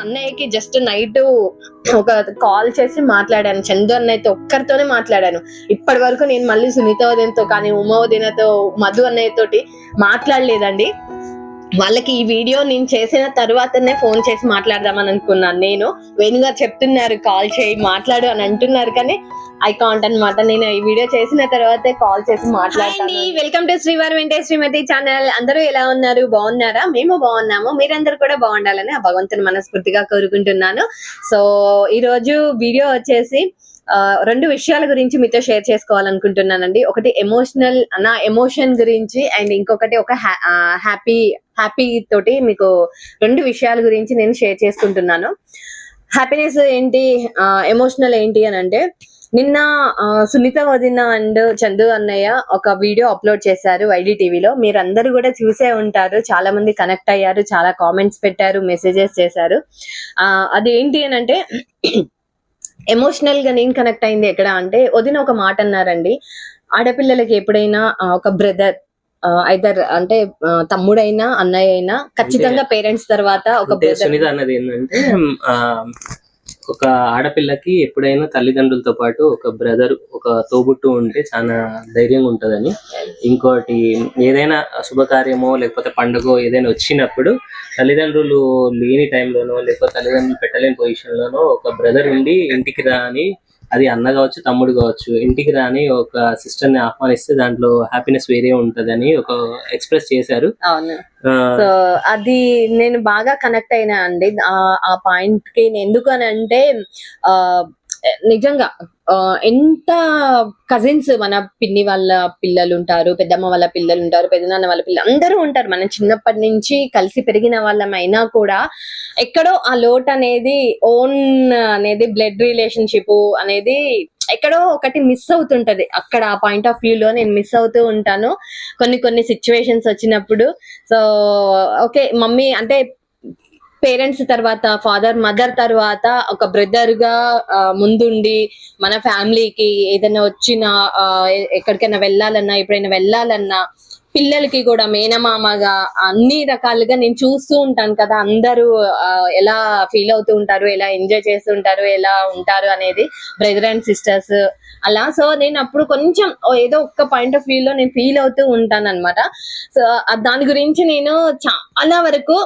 అన్నయ్యకి just night ఒక call చేసి మాట్లాడాను. చందు అన్నయ్యతో ఒక్కరితోనే మాట్లాడాను. ఇప్పటి వరకు నేను మళ్ళీ సునీత వదినతో కానీ ఉమా వదినతో మధు అన్నయ్యతోటి మాట్లాడలేదండి. వాళ్ళకి ఈ వీడియో నేను చేసిన తర్వాతనే ఫోన్ చేసి మాట్లాడదామని అనుకున్నాను. నేను వేణుగారు చెప్తున్నారు కాల్ చేయి మాట్లాడు అని అంటున్నారు కానీ ఐ కాంట్ అన్నమాట. నేను ఈ వీడియో చేసిన తర్వాతే కాల్ చేసి మాట్లాడండి వెల్కమ్ టు శ్రీవారి వెంటే శ్రీమతి ఛానల్. అందరూ ఎలా ఉన్నారు? బాగున్నారా? మేము బాగున్నాము. మీరందరూ కూడా బాగుండాలని ఆ భగవంతుని మనస్ఫూర్తిగా కోరుకుంటున్నాను. సో ఈ రోజు వీడియో వచ్చేసి రెండు విషయాల గురించి మీతో షేర్ చేసుకోవాలనుకుంటున్నానండి. ఒకటి ఎమోషనల్ నా ఎమోషన్ గురించి అండ్ ఇంకొకటి ఒక హ్యాపీ హ్యాపీ తోటి మీకు రెండు విషయాల గురించి నేను షేర్ చేసుకుంటున్నాను. హ్యాపీనెస్ ఏంటి? ఎమోషనల్ ఏంటి అని అంటే నిన్న సునీత వదిన అండ్ చందు అన్నయ్య ఒక వీడియో అప్లోడ్ చేశారు వైడి టీవీలో మీరందరూ కూడా చూసే ఉంటారు. చాలా మంది కనెక్ట్ అయ్యారు. చాలా కామెంట్స్ పెట్టారు. మెసేజెస్ చేశారు. అది ఏంటి అని అంటే ఎమోషనల్గా నేను కనెక్ట్ అయింది ఎక్కడ అంటే వదిన ఒక మాట అన్నారండి. ఆడపిల్లలకి ఎప్పుడైనా ఒక బ్రదర్ ఐదర్ అంటే తమ్ముడైనా అన్నయ్య అయినా ఖచ్చితంగా పేరెంట్స్ తర్వాత ఒక సునీత అన్నది ఏంటంటే ఒక ఆడపిల్లకి ఎప్పుడైనా తల్లిదండ్రులతో పాటు ఒక బ్రదర్ ఒక తోబుట్టు ఉంటే చాలా ధైర్యంగా ఉంటదని. ఇంకోటి ఏదైనా శుభకార్యమో లేకపోతే పండుగ ఏదైనా వచ్చినప్పుడు తల్లిదండ్రులు లేని టైంలోనో లేకపోతే తల్లిదండ్రులు పెట్టలేని పొజిషన్ లోనో ఒక బ్రదర్ ఉండి ఇంటికి రాని అది అన్న కావచ్చు తమ్ముడు కావచ్చు ఇంటికి రాని ఒక సిస్టర్ని ఆహ్వానిస్తే దాంట్లో హ్యాపీనెస్ వేరే ఉంటదని ఒక ఎక్స్ప్రెస్ చేశారు. అవును. సో అది నేను బాగా కనెక్ట్ అయినా అండి. ఆ- పాయింట్కి నేను ఎందుకు అని అంటే ఆ నిజంగా ఆ, ఎంత కజిన్స్ మన పిన్ని వాళ్ళ పిల్లలు ఉంటారు పెద్దమ్మ వాళ్ళ పిల్లలు ఉంటారు పెద్దనాన్న వాళ్ళ పిల్లలు అందరూ ఉంటారు. మనం చిన్నప్పటి నుంచి కలిసి పెరిగిన వాళ్ళమైనా కూడా ఎక్కడో ఆ లోట్ అనేది ఓన్ అనేది బ్లడ్ రిలేషన్షిప్ అనేది ఎక్కడో ఒకటి మిస్ అవుతుంటది. అక్కడ ఆ పాయింట్ ఆఫ్ వ్యూ లో నేను మిస్ అవుతూ ఉంటాను. కొన్ని కొన్ని సిచ్యువేషన్స్ వచ్చినప్పుడు. సో ఓకే మమ్మీ అంటే పేరెంట్స్ తర్వాత ఫాదర్ మదర్ తర్వాత ఒక బ్రదర్గా ముందుండి మన ఫ్యామిలీకి ఏదైనా వచ్చిన ఆ, ఎక్కడికైనా వెళ్ళాలన్నా ఎప్పుడైనా వెళ్ళాలన్నా పిల్లలకి కూడా మేనమామగా అన్ని రకాలుగా నేను చూస్తూ ఉంటాను కదా. అందరూ ఎలా ఫీల్ అవుతూ ఉంటారు ఎలా ఎంజాయ్ చేస్తూ ఉంటారు ఎలా ఉంటారు అనేది బ్రదర్ అండ్ సిస్టర్స్ అలా. సో నేను అప్పుడు కొంచెం ఏదో ఒక్క పాయింట్ ఆఫ్ వ్యూలో నేను ఫీల్ అవుతూ ఉంటాను అనమాట సో దాని గురించి నేను చాలా వరకు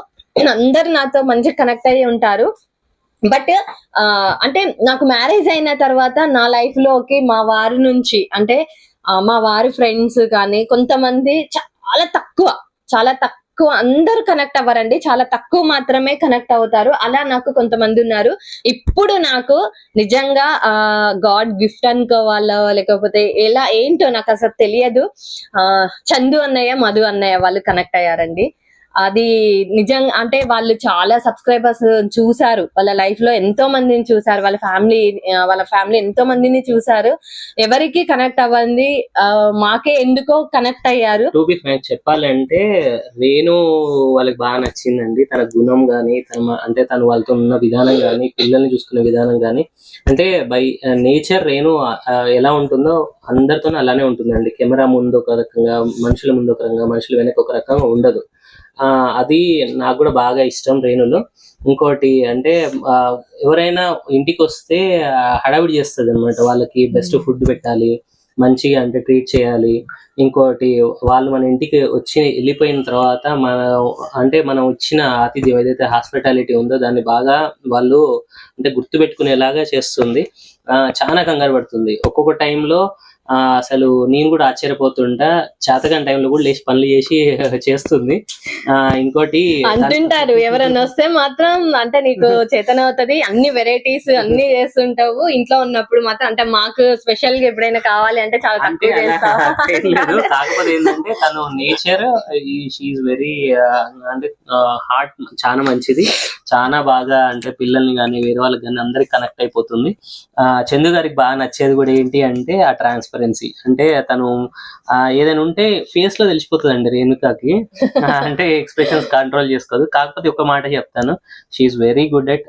అందరు నాతో మంచిగా కనెక్ట్ అయ్యి ఉంటారు. బట్ అంటే నాకు మ్యారేజ్ అయిన తర్వాత నా లైఫ్లోకి మా వారి నుంచి అంటే మా వారి ఫ్రెండ్స్ కానీ కొంతమంది చాలా తక్కువ చాలా తక్కువ అందరూ కనెక్ట్ అవ్వరండి. చాలా తక్కువ మాత్రమే కనెక్ట్ అవుతారు. అలా నాకు కొంతమంది ఉన్నారు. ఇప్పుడు నాకు నిజంగా ఆ గాడ్ గిఫ్ట్ అనుకోవాలో లేకపోతే ఎలా ఏంటో నాకు అసలు తెలియదు. ఆ చందు అన్నయ్య మధు అన్నయ్య వాళ్ళు కనెక్ట్ అయ్యారండి. అది నిజంగా అంటే వాళ్ళు చాలా సబ్స్క్రైబర్స్ చూసారు వాళ్ళ లైఫ్లో ఎంతో మందిని చూసారు వాళ్ళ ఫ్యామిలీ వాళ్ళ ఫ్యామిలీ ఎంతో మందిని చూసారు ఎవరికి కనెక్ట్ అవ్వండి మాకే ఎందుకో కనెక్ట్ అయ్యారు. బి చెప్పాలంటే రేణు వాళ్ళకి బాగా నచ్చిందండి. తన గుణం గాని తన అంటే తను వాళ్ళతో ఉన్న విధానం గానీ పిల్లల్ని చూసుకునే విధానం గానీ. అంటే బై నేచర్ రేణు ఎలా ఉంటుందో అందరితోనూ అలానే ఉంటుందండి. కెమెరా ముందు ఒక రకంగా మనుషుల ముందు ఒక రకంగా మనుషుల వెనక ఒక రకంగా ఉండదు. అది నాకు కూడా బాగా ఇష్టం రేణులో. ఇంకోటి అంటే ఎవరైనా ఇంటికి వస్తే హడావిడి చేస్తుంది అనమాట వాళ్ళకి బెస్ట్ ఫుడ్ పెట్టాలి మంచిగా అంటే ట్రీట్ చేయాలి. ఇంకోటి వాళ్ళు మన ఇంటికి వచ్చి వెళ్ళిపోయిన తర్వాత మన అంటే మనం ఇచ్చిన ఆతిథ్యం ఏదైతే హాస్పిటాలిటీ ఉందో దాన్ని బాగా వాళ్ళు అంటే గుర్తు పెట్టుకునేలాగా చేస్తుంది. చాలా కంగారు పడుతుంది. ఒక్కొక్క టైంలో ఆ, అసలు నేను కూడా ఆశ్చర్యపోతుంటా. చేతకాని టైంలో కూడా లేచి పనులు చేసి చేస్తుంది. ఆ, ఇంకోటి అంటుంటారు ఎవరైనా వస్తే మాత్రం అంటే నీకు చేతన అవుతుంది. అన్ని వెరైటీస్ అన్ని చేస్తుంటావు. ఇంట్లో ఉన్నప్పుడు మాత్రం అంటే మాకు స్పెషల్గా ఎప్పుడైనా కావాలి అంటే చాలా కాకపోతే ఏంటంటే తను నేచర్ షీఈ్ వెరీ అంటే హార్ట్ చాలా మంచిది. చాలా బాగా అంటే పిల్లల్ని కానీ వేరే వాళ్ళకి కానీ అందరికి కనెక్ట్ అయిపోతుంది. ఆ చందు గారికి బాగా నచ్చేది కూడా ఏంటి అంటే ఆ ట్రాన్స్పరెన్సీ అంటే తను ఏదైనా ఉంటే ఫేస్లో తెలిసిపోతుంది అండి రేణుకాకి అంటే ఎక్స్ప్రెషన్స్ కంట్రోల్ చేసుకోదు. కాకపోతే ఒక మాట చెప్తాను. She's very good at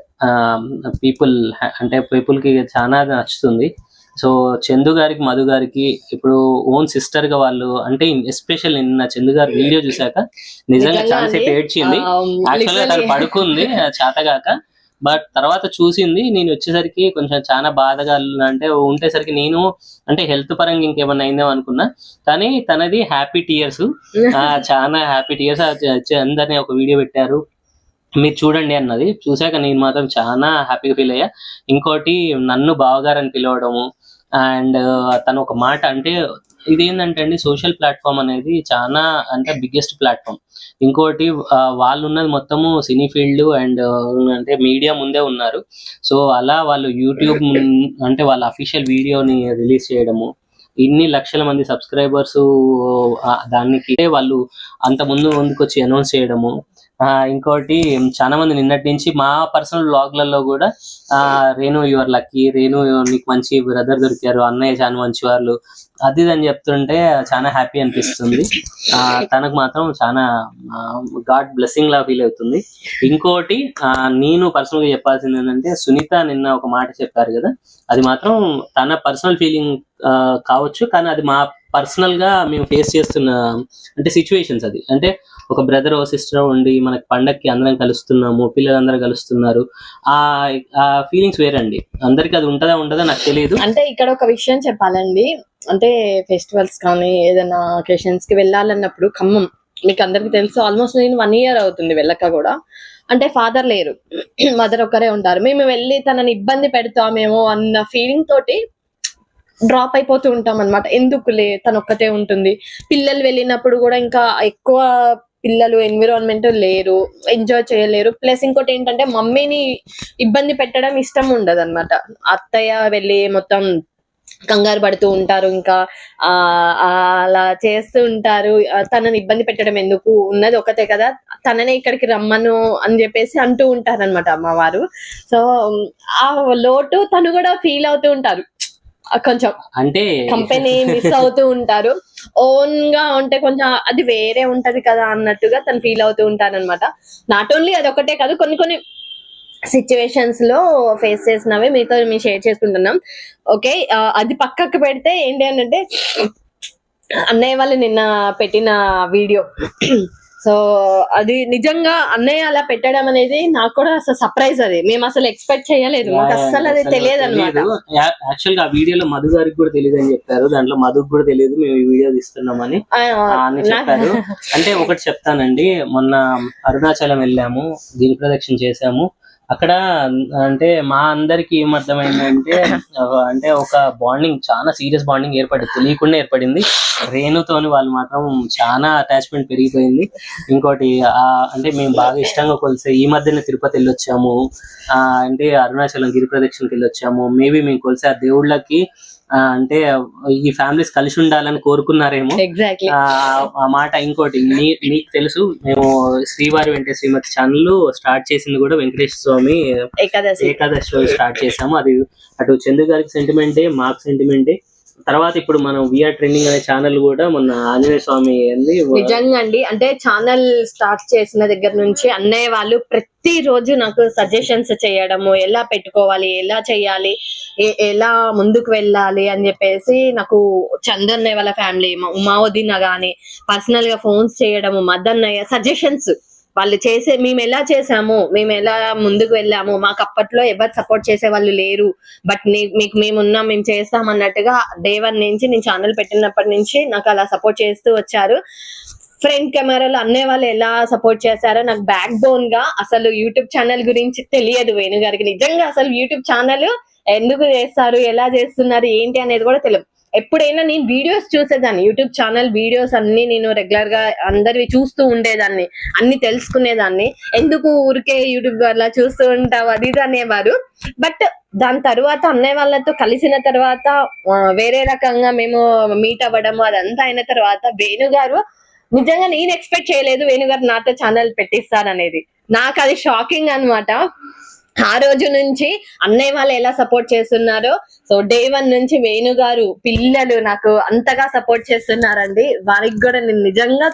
people అంటే పీపుల్కి చాలా నచ్చుతుంది. సో చందు గారికి మధు గారికి ఇప్పుడు ఓన్ సిస్టర్గా వాళ్ళు అంటే ఎస్పెషల్ నిన్న చందు గారి వీడియో చూసాక నిజంగా చాలా సేపు. ఏడ్చింది. ఆ, యాక్చువల్గా తను literally. పడుకుంది చేతగాక. బట్ తర్వాత చూసింది నేను వచ్చేసరికి కొంచెం చాలా బాధగా అంటే ఉండేసరికి నేను అంటే హెల్త్ పరంగా ఇంకేమన్నా అయిందేమో అనుకున్నా. కానీ తనది హ్యాపీ టీయర్స్. చాలా హ్యాపీ టీయర్స్. అందరినీ ఒక వీడియో పెట్టారు. మీరు చూడండి అన్నది. చూశాక నేను మాత్రం చాలా హ్యాపీగా ఫీల్ అయ్యా. ఇంకోటి నన్ను బావగారని పిలవడము. అండ్ తను ఒక మాట అంటే ఇది ఏంటంటే అండి సోషల్ ప్లాట్ఫామ్ అనేది చాలా అంటే బిగ్గెస్ట్ ప్లాట్ఫామ్ ఇంకోటి వాళ్ళు ఉన్నది మొత్తము సినీ ఫీల్డ్ అండ్ అంటే మీడియా ముందే ఉన్నారు. సో అలా వాళ్ళు యూట్యూబ్ అంటే వాళ్ళ అఫీషియల్ వీడియోని రిలీజ్ చేయడము ఇన్ని లక్షల మంది సబ్స్క్రైబర్స్ దానికి వాళ్ళు అంత ముందు ముందుకొచ్చి అనౌన్స్ చేయడము ఇంకోటి చాలా మంది నిన్నటి నుంచి మా పర్సనల్ బ్లాగ్లలో కూడా ఆ రేణు యువర్ లక్కీ రేణు నీకు మంచి బ్రదర్ దొరికారు అన్నయ్య చాలా మంచి వాళ్ళు అది ఇది అని చెప్తుంటే చాలా హ్యాపీ అనిపిస్తుంది. ఆ తనకు మాత్రం చాలా గాడ్ బ్లెస్సింగ్ లా ఫీల్ అవుతుంది. ఇంకోటి ఆ, నేను పర్సనల్గా చెప్పాల్సింది ఏంటంటే సునీత నిన్న ఒక మాట చెప్పారు కదా అది మాత్రం తన పర్సనల్ ఫీలింగ్ కావచ్చు కానీ అది మా పర్సనల్గా మేము ఫేస్ చేస్తున్న అంటే సిచ్యువేషన్స్ అది. అంటే ఒక బ్రదర్ ఓ సిస్టర్ ఉండి మనకి పండక్కి అందరం కలుస్తున్నాము పిల్లలందరూ కలుస్తున్నారు. ఆ ఆ ఫీలింగ్స్ వేరండి. అందరికి అది ఉంటుందా ఉండదా నాకు తెలియదు అంటే ఇక్కడ ఒక విషయం చెప్పాలండి. అంటే ఫెస్టివల్స్ కానీ ఏదైనా ఒకేషన్స్కి వెళ్ళాలన్నప్పుడు ఖమ్మం. మీకు అందరికి తెలుసు ఆల్మోస్ట్ నేను వన్ ఇయర్ అవుతుంది వెళ్ళక కూడా. అంటే ఫాదర్ లేరు. మదర్ ఒక్కరే ఉంటారు. మేము వెళ్ళి తనని ఇబ్బంది పెడతామేమో అన్న ఫీలింగ్ తోటి డ్రాప్ అయిపోతూ ఉంటాం అనమాట ఎందుకులే? తను ఒక్కతే ఉంటుంది. పిల్లలు వెళ్ళినప్పుడు కూడా ఇంకా ఎక్కువ పిల్లలు ఎన్విరాన్మెంట్ లేరు ఎంజాయ్ చేయలేరు. ప్లస్ ఇంకోటి ఏంటంటే మమ్మీని ఇబ్బంది పెట్టడం ఇష్టం ఉండదు అనమాట అత్తయ్య వెళ్ళి మొత్తం కంగారు పడుతూ ఉంటారు ఇంకా. ఆ అలా చేస్తూ ఉంటారు. తనని ఇబ్బంది పెట్టడం ఎందుకు? ఉన్నది ఒకతే కదా. తననే ఇక్కడికి రమ్మను అని చెప్పేసి అంటూ ఉంటారన్నమాట అమ్మవారు. సో ఆ లోటు తను కూడా ఫీల్ అవుతూ ఉంటారు. కొంచెం అంటే కంపెనీ మిస్ అవుతూ ఉంటారు. ఓన్గా ఉంటే కొంచెం అది వేరే ఉంటది కదా అన్నట్టుగా తను ఫీల్ అవుతూ ఉంటారు అనమాట నాట్ ఓన్లీ అది ఒకటే కాదు కొన్ని కొన్ని సిచ్యువేషన్స్లో ఫేస్ చేసినవి మీతో మేము షేర్ చేసుకుంటున్నాం. ఓకే అది పక్కకు పెడితే ఏంటి అని అంటే అన్నయ్య వాళ్ళు నిన్న పెట్టిన వీడియో సో అది నిజంగా అన్నయ్య అలా పెట్టడం అనేది నాకు కూడా అసలు సర్ప్రైజ్ అది. మేము అసలు ఎక్స్పెక్ట్ చేయలేదు. మాకు అస్సలు అది తెలియదు అనమాట యాక్చువల్గా ఆ వీడియోలో మధు గారికి కూడా తెలియదు అని చెప్పారు. దాంట్లో మధుకు కూడా తెలియదు మేము ఈ వీడియో తీస్తున్నామని అని చెప్పారు. అంటే ఒకటి చెప్తానండి. మొన్న అరుణాచలం వెళ్ళాము గిరి ప్రదక్షిణ చేసాము అక్కడ అంటే మా అందరికి ఏం అర్థమైందంటే అంటే ఒక బాండింగ్ చాలా సీరియస్ బాండింగ్ ఏర్పడింది తెలియకుండా ఏర్పడింది. రేణుతోని వాళ్ళు మాత్రం చాలా అటాచ్మెంట్ పెరిగిపోయింది. ఇంకోటి అంటే మేము బాగా ఇష్టంగా కొలిసే ఈ మధ్యనే తిరుపతి వెళ్ళొచ్చాము. అంటే అరుణాచలం గిరి ప్రదక్షిణకి వెళ్ళొచ్చాము. మేబీ మేము కొలిసే ఆ దేవుళ్ళకి అంటే ఈ ఫ్యామిలీస్ కలిసి ఉండాలని కోరుకున్నారేమో. ఎగ్జాక్ట్లీ ఆ మాట ఇంకోటి మీకు తెలుసు మేము శ్రీవారి వెంకట శ్రీమతి ఛానల్ స్టార్ట్ చేసింది కూడా వెంకటేశ్వర స్వామి ఏకాదశి. ఏకాదశి స్టార్ట్ చేసాము అది అటు చందు గారికి సెంటిమెంటే మాకు సెంటిమెంటే తర్వాత ఇప్పుడు మనం విఆర్ ట్రెండింగ్ అనే ఛానల్ కూడా మొన్న ఆంజనేయ స్వామి నిజంగా అండి అంటే ఛానల్ స్టార్ట్ చేసిన దగ్గర నుంచి అన్నయ్య వాళ్ళు ప్రతి రోజు నాకు సజెషన్స్ చేయడము ఎలా పెట్టుకోవాలి ఎలా చేయాలి ఎలా ముందుకు వెళ్ళాలి అని చెప్పేసి నాకు చందన్నయ్య వాళ్ళ ఫ్యామిలీ ఉమా వదిన గాని పర్సనల్గా ఫోన్స్ చేయడము మదన్నయ్య సజెషన్స్ వాళ్ళు చేసే మేము ఎలా చేసాము మేము ఎలా ముందుకు వెళ్ళాము మాకు అప్పట్లో ఎవరు సపోర్ట్ చేసే వాళ్ళు లేరు బట్ మీకు మేమున్నాం మేము చేస్తాం అన్నట్టుగా డే వన్ నుంచి నేను ఛానల్ పెట్టినప్పటి నుంచి నాకు అలా సపోర్ట్ చేస్తూ వచ్చారు. ఫ్రంట్ కెమెరాలో అన్నే వాళ్ళు ఎలా సపోర్ట్ చేశారో నాకు బ్యాక్ బోన్గా అసలు యూట్యూబ్ ఛానల్ గురించి తెలియదు వేణు గారికి. నిజంగా అసలు యూట్యూబ్ ఛానల్ ఎందుకు చేస్తారు ఎలా చేస్తున్నారు ఏంటి అనేది కూడా తెలియదు. ఎప్పుడైనా నేను వీడియోస్ చూసేదాన్ని. యూట్యూబ్ ఛానల్ వీడియోస్ అన్ని నేను రెగ్యులర్గా అందరివి చూస్తూ ఉండేదాన్ని. అన్ని తెలుసుకునేదాన్ని. ఎందుకు ఊరికే యూట్యూబ్ అలా చూస్తూ ఉంటావు? అది ఇది అనేవారు. బట్ దాని తర్వాత అన్నయ్య వాళ్ళతో కలిసిన తర్వాత వేరే రకంగా మేము మీట్ అవ్వడము అదంతా అయిన తర్వాత వేణు గారు నిజంగా నేను ఎక్స్పెక్ట్ చేయలేదు వేణు గారు నాతో ఛానల్ పెట్టిస్తారనేది. నాకు అది షాకింగ్ అన్నమాట. ఆ రోజు నుంచి అన్నయ్య వాళ్ళు ఎలా సపోర్ట్ చేస్తున్నారో సో డే వన్ నుంచి వేణు గారు పిల్లలు నాకు అంతగా సపోర్ట్ చేస్తున్నారండి. వారికి కూడా నేను నిజంగా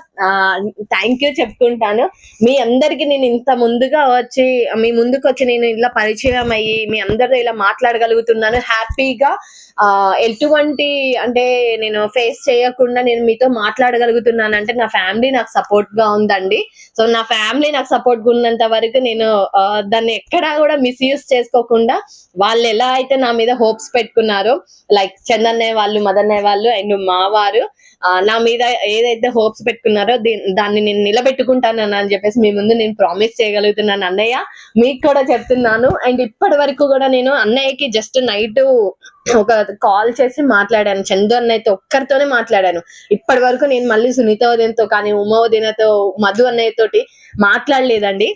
థ్యాంక్ యూ చెప్పుకుంటాను. మీ అందరికి నేను ఇంత ముందుగా వచ్చి మీ ముందుకు వచ్చి నేను ఇలా పరిచయం అయ్యి మీ అందరితో ఇలా మాట్లాడగలుగుతున్నాను. హ్యాపీగా ఎటువంటి అంటే నేను ఫేస్ చేయకుండా నేను మీతో మాట్లాడగలుగుతున్నాను అంటే నా ఫ్యామిలీ నాకు సపోర్ట్గా ఉందండి. సో నా ఫ్యామిలీ నాకు సపోర్ట్ ఉన్నంత వరకు నేను దాన్ని ఎక్కడా కూడా మిస్యూజ్ చేసుకోకుండా వాళ్ళు ఎలా అయితే నా మీద హోప్స్ పెట్టుకున్నారు లైక్ చందన్నయ్య వాళ్ళు మదన్నయ్య వాళ్ళు అండ్ మా వారు నా మీద ఏదైతే హోప్స్ పెట్టుకున్నారో దాన్ని నేను నిలబెట్టుకుంటాను అని చెప్పేసి మీ ముందు నేను ప్రామిస్ చేయగలుగుతున్నాను అన్నయ్య. మీకు కూడా చెప్తున్నాను. అండ్ ఇప్పటి వరకు కూడా నేను అన్నయ్యకి జస్ట్ నైట్ ఒక కాల్ చేసి మాట్లాడాను. చందు అయితే ఒక్కరితోనే మాట్లాడాను. ఇప్పటి వరకు నేను మళ్ళీ సునీత ఉదయంతో కానీ ఉమా ఉదయనతో మధు అన్నయ్య తోటి మాట్లాడలేదండి.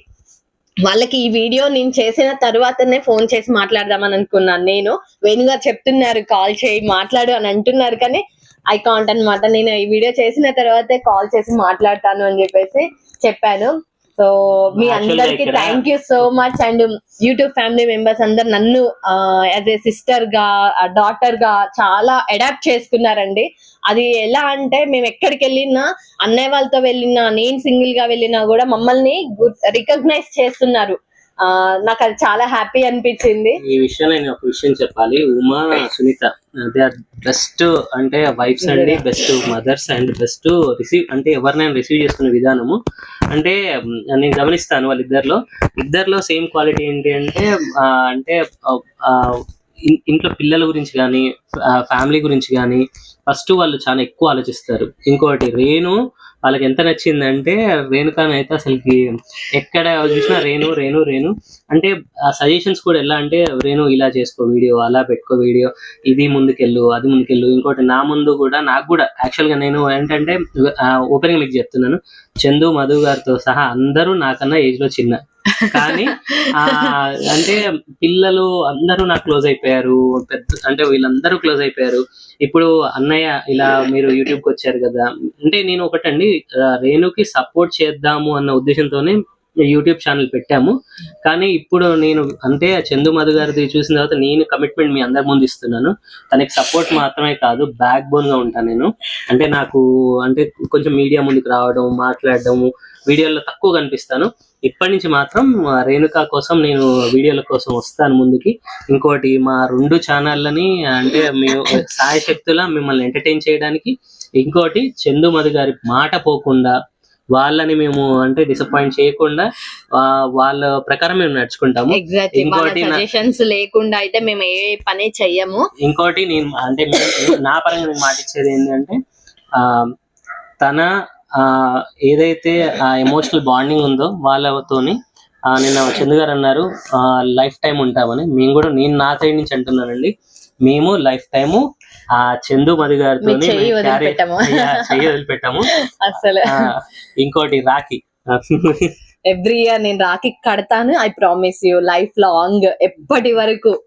వాళ్ళకి ఈ వీడియో నేను చేసిన తర్వాతనే ఫోన్ చేసి మాట్లాడదామని అనుకున్నాను. నేను వేణుగారు చెప్తున్నారు కాల్ చేయి మాట్లాడు అని అంటున్నారు కానీ ఐ కాంట్ అన్నమాట. నేను ఈ వీడియో చేసిన తర్వాతే కాల్ చేసి మాట్లాడతాను అని చెప్పేసి చెప్పాను. సో మీ అందరికి thank you so much and YouTube family members అందరు నన్ను యాజ్ ఏ సిస్టర్గా డాటర్గా చాలా అడాప్ట్ చేసుకున్నారండి. అది ఎలా అంటే మేము ఎక్కడికి వెళ్ళినా అన్నయ్య వాళ్ళతో వెళ్ళినా నేను సింగిల్గా వెళ్ళినా కూడా మమ్మల్ని రికగ్నైజ్ చేస్తున్నారు. నాకు అది చాలా హ్యాపీ అనిపించింది. ఈ విషయంలో నేను ఒక విషయం చెప్పాలి. Uma Sunitha they are best అంటే వైఫ్స్ అండి best mothers and best receive అంటే ఎవరినైనా రిసీవ్ చేసుకునే విధానము. అంటే నేను గమనిస్తాను వాళ్ళిద్దరిలో. ఇద్దరిలో సేమ్ క్వాలిటీ ఏంటి అంటే అంటే ఇంట్లో పిల్లల గురించి కానీ ఫ్యామిలీ గురించి కానీ ఫస్ట్ వాళ్ళు చాలా ఎక్కువ ఆలోచిస్తారు. ఇంకోటి రేణు వాళ్ళకి ఎంత నచ్చిందంటే రేణుకాని అయితే అసలుకి ఎక్కడ చూసినా రేణు రేణు రేణు. అంటే ఆ సజెషన్స్ కూడా ఎలా అంటే రేణు ఇలా చేసుకో వీడియో అలా పెట్టుకో వీడియో. ఇది ముందుకెళ్ళు అది ముందుకెళ్ళు. ఇంకోటి నా ముందు కూడా నాకు కూడా యాక్చువల్గా నేను ఏంటంటే ఓపెనింగ్ మీకు చెప్తున్నాను. చందు మధు గారితో సహా అందరూ నాకన్నా ఏజ్లో చిన్న కానీ ఆ అంటే పిల్లలు అందరూ నాకు క్లోజ్ అయిపోయారు. పెద్ద అంటే వీళ్ళందరూ క్లోజ్ అయిపోయారు. ఇప్పుడు అన్నయ్య ఇలా మీరు యూట్యూబ్కి వచ్చారు కదా. అంటే నేను ఒకటండి రేణుకి సపోర్ట్ చేద్దాము అన్న ఉద్దేశంతోనే యూట్యూబ్ ఛానల్ పెట్టాము. కానీ ఇప్పుడు నేను అంటే చందు మధు గారిది చూసిన తర్వాత నేను కమిట్మెంట్ మీ అందరి ముందు ఇస్తున్నాను. తనకి సపోర్ట్ మాత్రమే కాదు బ్యాక్ బోన్గా ఉంటాను నేను. అంటే నాకు అంటే కొంచెం మీడియా ముందుకు రావడం మాట్లాడడం వీడియోలో తక్కువ కనిపిస్తాను. ఇప్పటి నుంచి మాత్రం రేణుకా రేణుక కోసం నేను వీడియోల కోసం వస్తాను ముందుకి. ఇంకోటి మా రెండు ఛానళ్ళని అంటే మేము సాయశక్తుల మిమ్మల్ని ఎంటర్టైన్ చేయడానికి. ఇంకోటి చందు మధు గారి మాట పోకుండా వాళ్ళని మేము అంటే డిసప్పాయింట్ చేయకుండా వాళ్ళ ప్రకారం మేము నడుచుకుంటాము. ఇంకోటి సజెషన్స్ లేకుండా అయితే మేము ఏ పని చెయ్యము. ఇంకోటి నేను అంటే నా పరంగా నేను మాట ఇచ్చేది ఏంటంటే ఆ, తన ఆ, ఏదైతే ఆ ఎమోషనల్ బాండింగ్ ఉందో వాళ్ళతోని ఆ, నిన్న చందు గారు అన్నారు లైఫ్ టైం ఉంటామని. మేము కూడా నేను నా సైడ్ నుంచి అంటున్నానండి. మేము లైఫ్ టైము ఆ చందు మధు గారితో చెయ్యి వదిలిపెట్టాము. అసలు. ఇంకోటి రాఖీ. ఎవ్రీ ఇయర్ నేను రాఖీ కడతాను I promise you life long ఎప్పటి వరకు?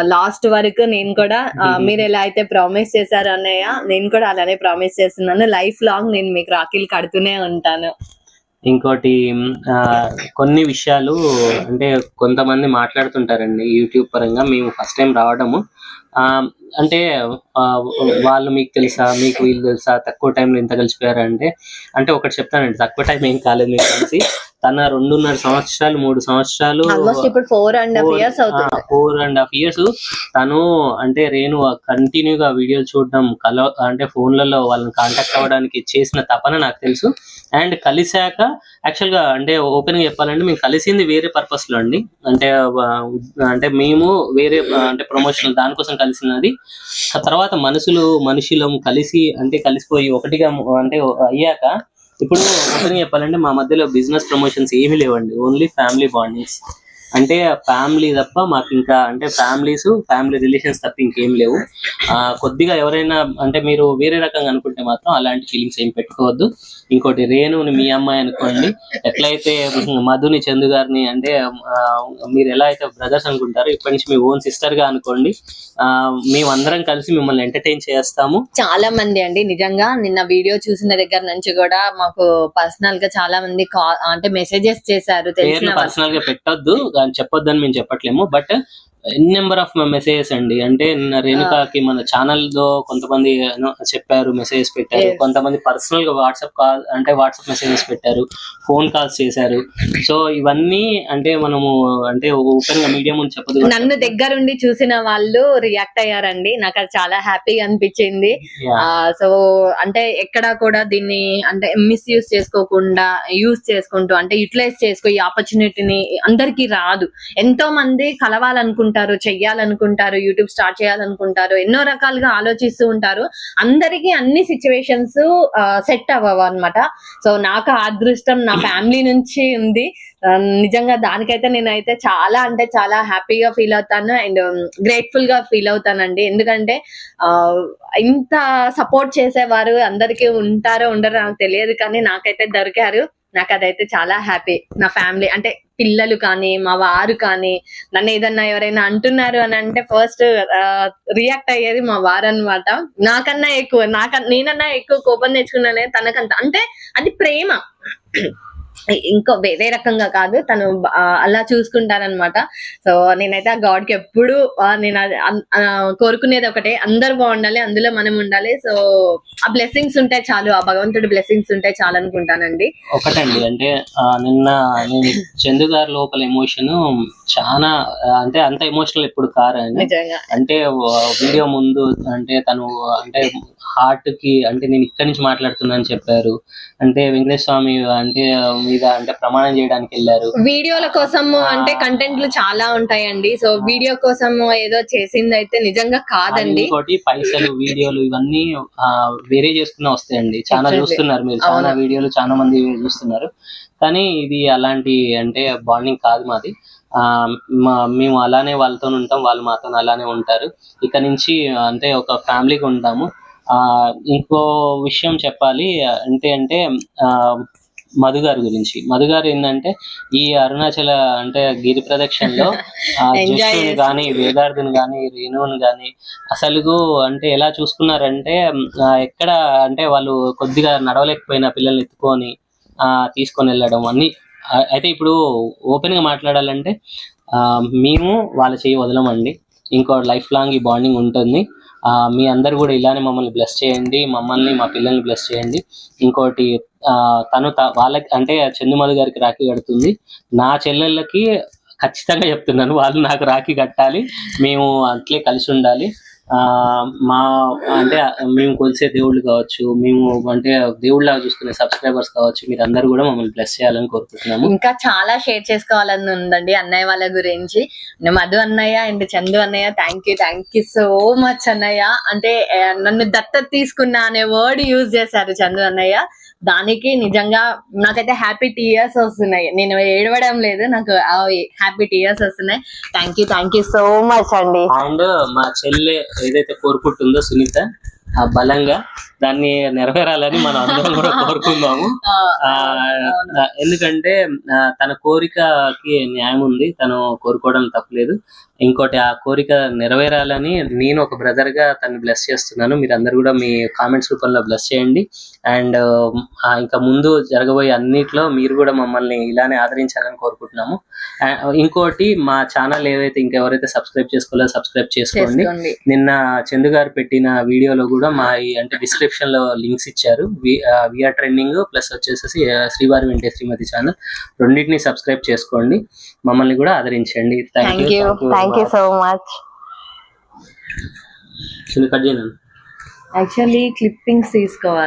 లాస్ట్ వరకు నేను కూడా ఆ, మీరు ఎలా అయితే ప్రామిస్ చేశారు అన్నయ్య నేను కూడా అలానే ప్రామిస్ చేస్తున్నాను. లైఫ్ లాంగ్ నేను మీకు రాఖీలు కడుతూనే ఉంటాను. ఇంకోటి కొన్ని విషయాలు అంటే కొంతమంది మాట్లాడుతుంటారండి యూట్యూబ్ పరంగా. మేము ఫస్ట్ టైం రావడము. అంటే ఆ, వాళ్ళు మీకు తెలుసా? మీకు వీళ్ళు తెలుసా? తక్కువ టైంలో ఇంత కలిసిపోయారు అంటే అంటే ఒకటి చెప్తానండి తక్కువ టైం ఏం కాలేదు మీకు కలిసి తన రెండున్నర సంవత్సరాలు మూడు సంవత్సరాలు ఇప్పుడు ఫోర్ అండ్ హాఫ్ ఇయర్స్ అవుతుంది. ఫోర్ అండ్ హాఫ్ ఇయర్స్ తను అంటే రేణు కంటిన్యూగా వీడియోలు చూడడం కల అంటే ఫోన్లలో వాళ్ళని కాంటాక్ట్ అవ్వడానికి చేసిన తపన నాకు తెలుసు. అండ్ కలిసాక యాక్చువల్గా అంటే ఓపెన్గా చెప్పాలంటే మేము కలిసింది వేరే పర్పస్లో అండి. అంటే అంటే మేము వేరే అంటే ప్రమోషన్ దానికోసం కలిసినది. ఆ తర్వాత మనసులు మనుషులం కలిసి అంటే కలిసిపోయి ఒకటిగా అంటే అయ్యాక ఇప్పుడు ఓపెన్ చెప్పాలంటే మా మధ్యలో బిజినెస్ ప్రమోషన్స్ ఏమీ లేవండి. ఓన్లీ ఫ్యామిలీ బాండింగ్స్ అంటే ఫ్యామిలీ తప్ప మాకు ఇంకా అంటే ఫ్యామిలీస్ ఫ్యామిలీ రిలేషన్స్ తప్ప ఇంకేం లేవు. కొద్దిగా ఎవరైనా అంటే మీరు వేరే రకంగా అనుకుంటే మాత్రం అలాంటి ఫీలింగ్స్ ఏం పెట్టుకోవద్దు. ఇంకోటి రేణుని మీ అమ్మాయి అనుకోండి. ఎట్లయితే మధుని చందు గారిని అంటే మీరు ఎలా అయితే బ్రదర్స్ అనుకుంటారో ఇప్పటి నుంచి మీ ఓన్ సిస్టర్గా అనుకోండి. ఆ, మేమందరం కలిసి మిమ్మల్ని ఎంటర్టైన్ చేస్తాము. చాలా మంది అండి. నిజంగా నిన్న వీడియో చూసిన దగ్గర నుంచి కూడా మాకు పర్సనల్గా చాలా మంది కాల్ అంటే మెసేజెస్ చేశారు. పర్సనల్గా పెట్టొద్దు. అని చెప్పొద్దని మేము చెప్పట్లేము. But n number of messages అండి. అంటే నిన్న రేణుకాకి మన ఛానల్లో కొంతమంది చెప్పారు మెసేజెస్ పెట్టారు. కొంతమంది పర్సనల్గా వాట్సాప్ కాల్ అంటే వాట్సాప్ మెసేజెస్ పెట్టారు ఫోన్ కాల్స్ చేశారు. సో ఇవన్నీ అంటే మనము అంటే ఓపెన్గా మీడియా ముందు చెప్పదు. నన్ను దగ్గరుండి చూసిన వాళ్ళు రియాక్ట్ అయ్యారండి. నాకు అది చాలా హ్యాపీగా అనిపించింది. సో అంటే ఎక్కడ కూడా దీన్ని అంటే మిస్యూజ్ చేసుకోకుండా యూజ్ చేసుకుంటూ అంటే యూటిలైజ్ చేసుకో ఈ ఆపర్చునిటీని అందరికీ రాదు. ఎంతో మంది చేయాలనుకుంటారు చెయ్యాలనుకుంటారు యూట్యూబ్ స్టార్ట్ చేయాలనుకుంటారు ఎన్నో రకాలుగా ఆలోచిస్తూ ఉంటారు. అందరికీ అన్ని సిచ్యువేషన్స్ సెట్ అవ్వవు అనమాట సో నాకు అదృష్టం నా ఫ్యామిలీ నుంచి ఉంది. నిజంగా దానికైతే నేనైతే చాలా అంటే చాలా హ్యాపీగా ఫీల్ అవుతాను అండ్ గ్రేట్ఫుల్గా ఫీల్ అవుతానండి. ఎందుకంటే ఇంత సపోర్ట్ చేసేవారు అందరికీ ఉంటారో ఉండరో నాకు తెలియదు కానీ నాకైతే దొరికారు. నాకు అదైతే చాలా హ్యాపీ. నా ఫ్యామిలీ అంటే పిల్లలు కానీ మా వారు కానీ నన్ను ఏదన్నా ఎవరైనా అంటున్నారు అని అంటే ఫస్ట్ రియాక్ట్ అయ్యేది మా వారు అనమాట నాకన్నా ఎక్కువ నాక నేనన్నా ఎక్కువ కోపం తెచ్చుకున్నానే తనకంత. అంటే అది ప్రేమ. ఇంకో వేరే రకంగా కాదు. తను అలా చూసుకుంటారనమాట సో నేనైతే ఆ గాడ్కి ఎప్పుడు నేను కోరుకునేది ఒకటే. అందరు బాగుండాలి అందులో మనం ఉండాలి. సో ఆ బ్లెస్సింగ్స్ ఉంటే చాలు ఆ భగవంతుడి బ్లెస్సింగ్స్ ఉంటే చాలు అనుకుంటానండి. ఒకటండి. అంటే నిన్న నేను చందు గారి లోపల ఎమోషన్ చాలా అంటే అంత ఎమోషనల్ ఎప్పుడు కారు అంటే వీడియో ముందు అంటే తను అంటే హార్ట్కి అంటే నేను ఇక్కడి నుంచి మాట్లాడుతున్నాను చెప్పారు. అంటే వెంకటేశ్వర స్వామి అంటే మీద అంటే ప్రమాణం చేయడానికి వెళ్ళారు. వీడియోల కోసం అంటే కంటెంట్లు చాలా ఉంటాయండి. సో వీడియో కోసం ఏదో చేసింది అయితే నిజంగా కాదండి. ఇంకోటి పైసలు వీడియోలు ఇవన్నీ వేరే చేసుకున్న వస్తాయండి. చాలా. చూస్తున్నారు మీరు. చాలా వీడియోలు చాలా మంది చూస్తున్నారు. కానీ ఇది అలాంటి అంటే బాండింగ్ కాదు మాది. మేము అలానే వాళ్ళతో ఉంటాం. వాళ్ళు మాతో అలానే ఉంటారు. ఇక నుంచి అంటే ఒక ఫ్యామిలీగా ఉంటాము. ఆ ఇంకో విషయం చెప్పాలి. అంటే అంటే ఆ మధు గారి గురించి. మధు గారు ఏంటంటే ఈ అరుణాచల అంటే గిరి ప్రదక్షిణలో జస్టుని. కానీ వేదార్థుని కానీ రేణువుని కానీ అసలు అంటే ఎలా చూసుకున్నారంటే ఎక్కడ అంటే వాళ్ళు కొద్దిగా నడవలేకపోయిన పిల్లల్ని ఎత్తుకొని ఆ తీసుకొని వెళ్ళడం అన్ని. అయితే ఇప్పుడు ఓపెన్గా మాట్లాడాలంటే మేము వాళ్ళ చేయి వదలమండి. ఇంకో లైఫ్ లాంగ్ ఈ బాండింగ్ ఉంటుంది. మీ అందరు కూడా ఇలానే మమ్మల్ని బ్లెస్ చేయండి. మమ్మల్ని మా పిల్లల్ని బ్లెస్ చేయండి. ఇంకోటి తను త- వాళ్ళకి అంటే చందుమధు గారికి రాఖీ కడుతుంది. నా చెల్లెళ్ళకి ఖచ్చితంగా చెప్తున్నాను వాళ్ళు నాకు రాఖీ కట్టాలి మేము అట్లే కలిసి ఉండాలి. ఆ మా అంటే మేము కొలిసే దేవుళ్ళు కావచ్చు మేము అంటే దేవుళ్ళగా చూసుకునే సబ్స్క్రైబర్స్ కావచ్చు మీరు అందరూ కూడా మమ్మల్ని బ్లెస్ చేయాలని కోరుకుంటున్నాము. ఇంకా చాలా షేర్ చేసుకోవాలని ఉందండి అన్నయ్య వాళ్ళ గురించి. మధు అన్నయ్య అండ్ చందు అన్నయ్య thank you thank you so much అన్నయ్య. అంటే నన్ను దత్తత తీసుకున్నా అనే వర్డ్ యూజ్ చేశారు చందు అన్నయ్య. దానికి నిజంగా నాకైతే హ్యాపీ టీయర్స్ వస్తున్నాయి. నేను ఏడవడం లేదు నాకు హ్యాపీ టీయర్స్ వస్తున్నాయి. Thank you thank you so much అండి. అండ్ మా చెల్లె ఏదైతే కోరుకుంటుందో సునీత ఆ బలంగా దాన్ని నెరవేరాలని మనం అందరం కూడా కోరుకుందాము. ఎందుకంటే తన కోరికకి న్యాయం ఉంది. తను కోరుకోవడం తప్పలేదు. ఇంకోటి ఆ కోరిక నెరవేరాలని నేను ఒక బ్రదర్గా తను బ్లెస్ చేస్తున్నాను. మీరు అందరు కూడా మీ కామెంట్స్ రూపంలో బ్లెస్ చేయండి. అండ్ ఇంకా ముందు జరగబోయే అన్నిట్లో మీరు కూడా మమ్మల్ని ఇలానే ఆదరించాలని కోరుకుంటున్నాము. ఇంకోటి మా ఛానల్ ఏదైతే ఇంకెవరైతే సబ్స్క్రైబ్ చేసుకోలేదో సబ్స్క్రైబ్ చేసుకోండి. నిన్న చందు గారు పెట్టిన వీడియోలో కూడా మా అంటే డిస్క్రిప్షన్లో లింక్స్ ఇచ్చారు. విఆర్ ట్రెండింగ్ ప్లస్ వచ్చేసి శ్రీవారి వెంటే శ్రీమతి ఛానల్ రెండింటిని సబ్స్క్రైబ్ చేసుకోండి. మమ్మల్ని కూడా ఆదరించండి. Thank you thank you so much actually clippings తీసుకోవాలి.